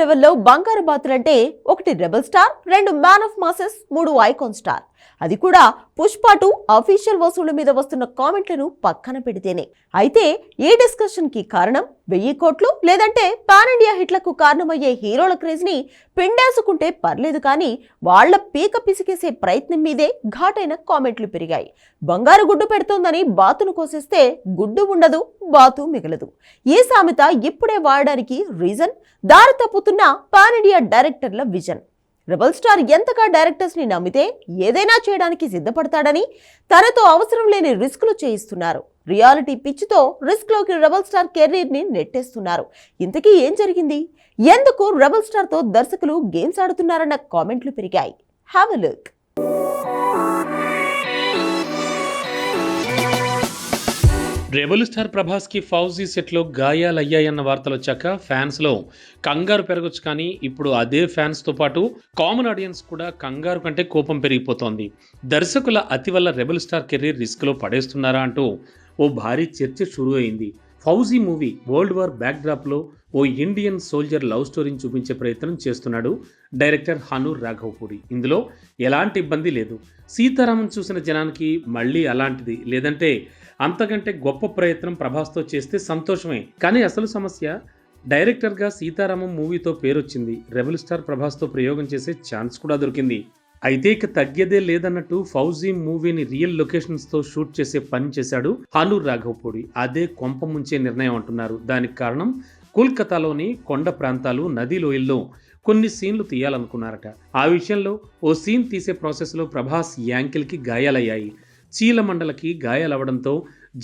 లెవెల్లో బంగారు బాతులంటే ఒకటి రెబల్ స్టార్ రెండు మ్యాన్ ఆఫ్ మాసెస్ మూడు ఐకాన్ స్టార్. అది కూడా పుష్ప టూ అఫీషియల్ వసూళ్ళ మీద వస్తున్న కామెంట్లను పక్కన పెడితేనే. అయితే ఈ డిస్కషన్కి కారణం? వెయ్యి కోట్లు లేదంటే పాన్ ఇండియా హిట్లకు కారణమయ్యే హీరోల క్రేజ్ని పిండేసుకుంటే పర్లేదు కానీ వాళ్ళ పీక పిసికేసే ప్రయత్నం మీదే ఘాటైన కామెంట్లు పెరిగాయి. బంగారు గుడ్డు పెడుతోందని బాతును కోసేస్తే గుడ్డు ఉండదు బాతు మిగలదు. ఈ సామెత ఇప్పుడే వాడడానికి రీజన్? దారి తప్పుతున్న పాన్ ఇండియా డైరెక్టర్ల విజన్. రెబల్ స్టార్ ఎంతగా డైరెక్టర్స్ని నమ్మితే ఏదైనా చేయడానికి సిద్ధపడతాడని తనతో అవసరం లేని రిస్క్లు చేయిస్తున్నారు. రియాలిటీ పిచ్చితో రిస్క్లోకి రెబల్ స్టార్ కెరీర్ని నెట్టేస్తున్నారు. ఇంతకీ ఏం జరిగింది? ఎందుకు రెబల్ స్టార్తో దర్శకులు గేమ్స్ ఆడుతున్నారన్న కామెంట్లు పెరిగాయి. హ్యావ్ లుక్ రెబల్ స్టార్ ప్రభాస్కి ఫౌజీ సెట్లో గాయాలయ్యాయన్న వార్తలు వచ్చాక ఫ్యాన్స్లో కంగారు పెరగొచ్చు కానీ ఇప్పుడు అదే ఫ్యాన్స్తో పాటు కామన్ ఆడియన్స్ కూడా కంగారు కంటే కోపం పెరిగిపోతోంది. దర్శకుల అతి వల్ల రెబల్ స్టార్ కెరీర్ రిస్క్లో పడేస్తున్నారా అంటూ ఓ భారీ చర్చ షురూ అయింది ఫౌజీ మూవీ వరల్డ్ వార్ బ్యాక్డ్రాప్లో ఓ ఇండియన్ సోల్జర్ లవ్ స్టోరీని చూపించే ప్రయత్నం చేస్తున్నాడు డైరెక్టర్ హనూర్ రాఘవపూడి. ఇందులో ఎలాంటి ఇబ్బంది లేదు. సీతారామన్ చూసిన జనానికి మళ్ళీ అలాంటిది. లేదంటే అంతకంటే గొప్ప ప్రయత్నం ప్రభాస్తో చేస్తే సంతోషమే. కానీ అసలు సమస్య డైరెక్టర్గా సీతారామం మూవీతో పేరొచ్చింది. రెబల్ స్టార్ ప్రభాస్తో ప్రయోగం చేసే ఛాన్స్ కూడా దొరికింది. అయితే ఇక తగ్గేదే లేదన్నట్టు ఫౌజీ మూవీని రియల్ లొకేషన్స్తో షూట్ చేసే పని చేశాడు హానూర్ రాఘవపూడి. అదే కొంప ముంచే నిర్ణయం అంటున్నారు. దానికి కారణం కోల్కతాలోని కొండ ప్రాంతాలు నదీ లోయల్లో కొన్ని సీన్లు తీయాలనుకున్నారట. ఆ విషయంలో ఓ సీన్ తీసే ప్రాసెస్లో ప్రభాస్ యాంకిల్కి గాయాలయ్యాయి. చీలమండలకి గాయాలవ్వడంతో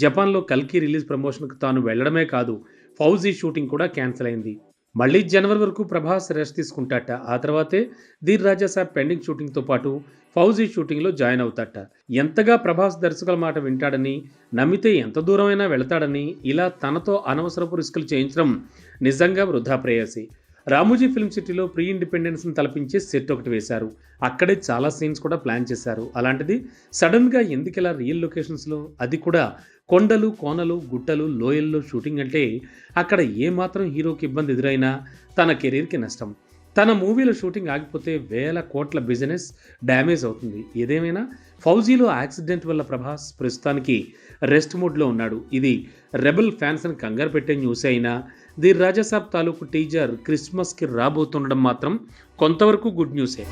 జపాన్లో కల్కి రిలీజ్ ప్రమోషన్కు తాను వెళ్ళడమే కాదు ఫౌజీ షూటింగ్ కూడా క్యాన్సిల్ అయింది. మళ్ళీ జనవరి వరకు ప్రభాస్ రెస్ట్ తీసుకుంటాట ఆ తర్వాతే ధీర్ రాజా సాబ్ పెండింగ్ షూటింగ్తో పాటు ఫౌజీ షూటింగ్లో జాయిన్ అవుతాట. ఎంతగా ప్రభాస్ దర్శకుల మాట వింటాడని నమ్మితే ఎంత దూరమైనా వెళతాడని ఇలా తనతో అనవసరపు రిస్కులు చేయించడం నిజంగా వృధా ప్రేయసి. రామోజీ ఫిల్మ్ సిటీలో ప్రీ ఇండిపెండెన్స్ని తలపించే సెట్ ఒకటి వేశారు. అక్కడే చాలా సీన్స్ కూడా ప్లాన్ చేశారు. అలాంటిది సడన్గా ఎందుకిలా రియల్ లొకేషన్స్లో? అది కూడా కొండలు కోనలు గుట్టలు లోయల్లో షూటింగ్ అంటే అక్కడ ఏమాత్రం హీరోకి ఇబ్బంది ఎదురైనా తన కెరీర్కి నష్టం. తన మూవీల షూటింగ్ ఆగిపోతే వేల కోట్ల బిజినెస్ డ్యామేజ్ అవుతుంది. ఏదేమైనా ఫౌజీలో యాక్సిడెంట్ వల్ల ప్రభాస్ ప్రస్తుతానికి రెస్ట్ మోడ్లో ఉన్నాడు. ఇది రెబల్ ఫ్యాన్స్ని కంగారు పెట్టే న్యూస్ అయినా ది రాజాసాబ్ తాలూకు టీజర్ క్రిస్మస్కి రాబోతుండడం మాత్రం కొంతవరకు గుడ్ న్యూసే.